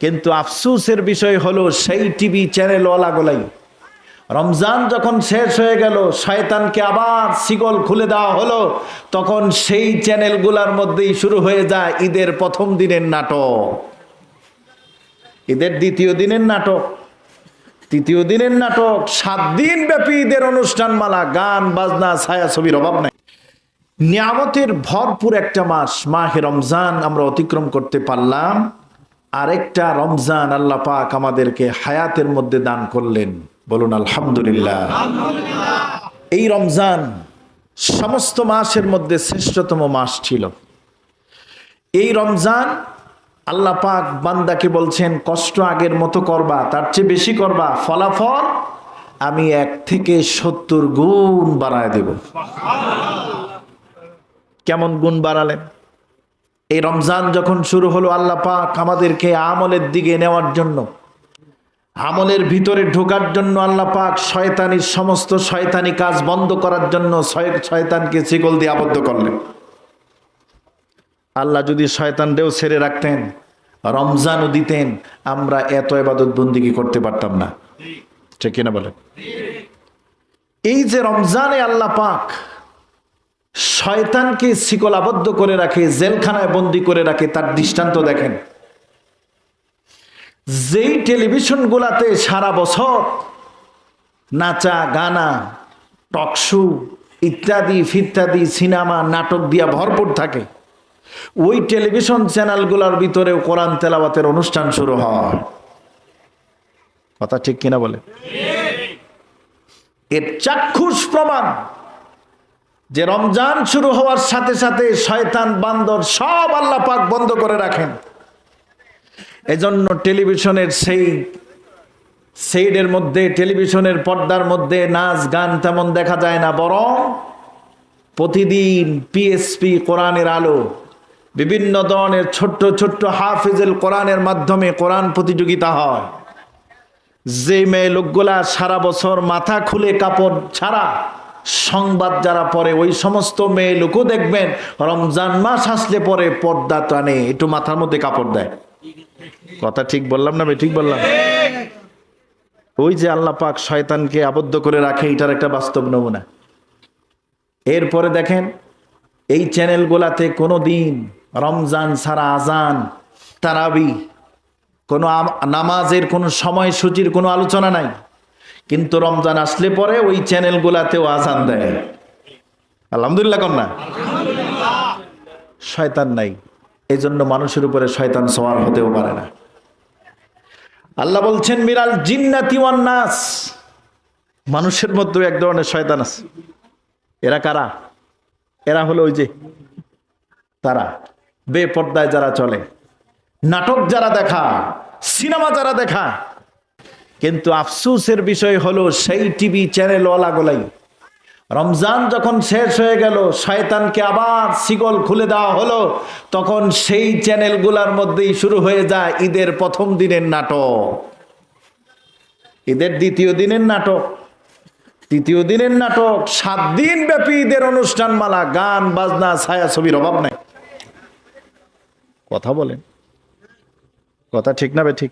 কিন্তু আফসুসের বিষয় হলো সেই টিভি চ্যানেল ওয়ালাগুলাই। রমজান যখন শেষ হয়ে গেল, শয়তানকে আবার শিকল খুলে দেওয়া হলো, তখন সেই চ্যানেলগুলোর মধ্যেই শুরু হয়ে যায় ঈদের প্রথম দিনের নাটক। ঈদের দ্বিতীয় দিনের নাটক। তৃতীয় দিনের নাটক, সাত দিন ব্যাপী ঈদের অনুষ্ঠান মালা, গান, বাজনা, ছায়া ছবির অভাব নাই। নিয়ামতের ভরপুর একটা মাস, মাহে রমজান আমরা অতিক্রম করতে পারলাম। আরেকটা রমজান আল্লাহ পাক আমাদেরকে হায়াতের মধ্যে দান করলেন। বলুন আলহামদুলিল্লাহ। এই রমজান সমস্ত মাসের মধ্যে শ্রেষ্ঠতম মাস ছিল। এই রমজান আল্লাহ পাক বান্দাকে বলছেন কষ্ট আগের মতো করবা তার চেয়ে বেশি করবা। ফলাফল আমি এক থেকে সত্তর গুণ বাড়ায় দেব। কেমন গুণ বাড়ালেন? এই রমজান যখন শুরু হলো, আল্লাহ পাক আমাদেরকে আমলের দিকে নেওয়ার জন্য, আমলের ভিতরে ঢোকার জন্য আল্লাহ পাক শয়তানির সমস্ত শয়তানি কাজ বন্ধ করার জন্য শয়- শয়তানকে শিকল দিয়ে আবদ্ধ করলেন। আল্লাহ যদি শয়তানরেও ছেড়ে রাখতেন, রমজানও দিতেন, আমরা এত এবাদত বন্দিগি করতে পারতাম না। ঠিক কিনা বলেন? এই যে রমজানে আল্লাহ পাক শয়তানকে শিকল আবদ্ধ করে রাখে, জেলখানায় বন্দি করে রাখে, তার দৃষ্টান্ত দেখেন। যেই টেলিভিশন গুলাতে সারা বছর নাচা, গানা টকশু ইত্যাদি, ফিত্যাদি, সিনেমা, নাটক দিয়া ভরপুর থাকে, ওই টেলিভিশন চ্যানেলগুলোর ভিতরেও কোরআন তেলাওয়াতের অনুষ্ঠান শুরু হয়। কথা ঠিক কিনা বলে? এর চাক্ষুষ প্রমাণ যে রমজান শুরু হওয়ার সাথে সাথে শয়তান বান্দর সব আল্লাহ পাক বন্ধ করে রাখেন। এজন্য টেলিভিশনের সেই সেইডের মধ্যে, টেলিভিশনের পর্দার মধ্যে নাচ গান তেমন দেখা যায় না, বরং প্রতিদিন পিএসপি কোরআনের আলো, বিভিন্ন ধরনের ছোট্ট ছোট্ট হাফিজেল কোরআনের মাধ্যমে কোরআন প্রতিযোগিতা হয়। যে মেয়ে লোকগুলা সারা বছর মাথা খুলে কাপড় ছাড়া সংবাদ যারা পড়ে, ওই সমস্ত মেয়ে লোকও দেখবেন, রমজান মাস আসলে পরে পর্দা টানে, একটু মাথার মধ্যে কাপড় দেয়। কথা ঠিক বললাম না ঠিক বললাম? ওই যে আল্লাহ পাক শয়তানকে আবদ্ধ করে রাখে, এটার একটা বাস্তব নমুনা। এরপরে দেখেন, এই চ্যানেলগুলাতে কোনো দিন রমজান সারা আজান, তারাবি, কোনো নামাজের কোনো সময়সূচির কোনো আলোচনা নাই। কিন্তু রমজান আসলে পরে ওই চ্যানেলগুলাতেও আজান দেয়। আলহামদুলিল্লাহ কন্যা। শয়তান নাই। এই জন্য মানুষের উপরে শয়তান সওয়ার হতেও পারে না। আল্লাহ বলছেন মিরাল জিন্নাতি নাস। মানুষের মধ্যে এক ধরনের শয়তান আছে। এরা কারা? এরা হলো ওই যে তারা। বেপর্দায় যারা চলে, নাটক যারা দেখা, সিনেমা যারা দেখা কিন্তু আফসুসের বিষয় হলো সেই টিভি চ্যানেল ওয়ালাগুলাই রমজান যখন শেষ হয়ে গেল, শয়তানকে আবার শিকল খুলে দেওয়া হলো, তখন সেই চ্যানেলগুলোর মধ্যেই শুরু হয়ে যায় ঈদের প্রথম দিনের নাটক। ঈদের দ্বিতীয় দিনের নাটক। তৃতীয় দিনের নাটক, সাত দিন ব্যাপী ঈদের অনুষ্ঠান মালা গান, বাজনা ছায়া ছবির অভাব নাই। কথা বলেন। কথা ঠিক না বে ঠিক?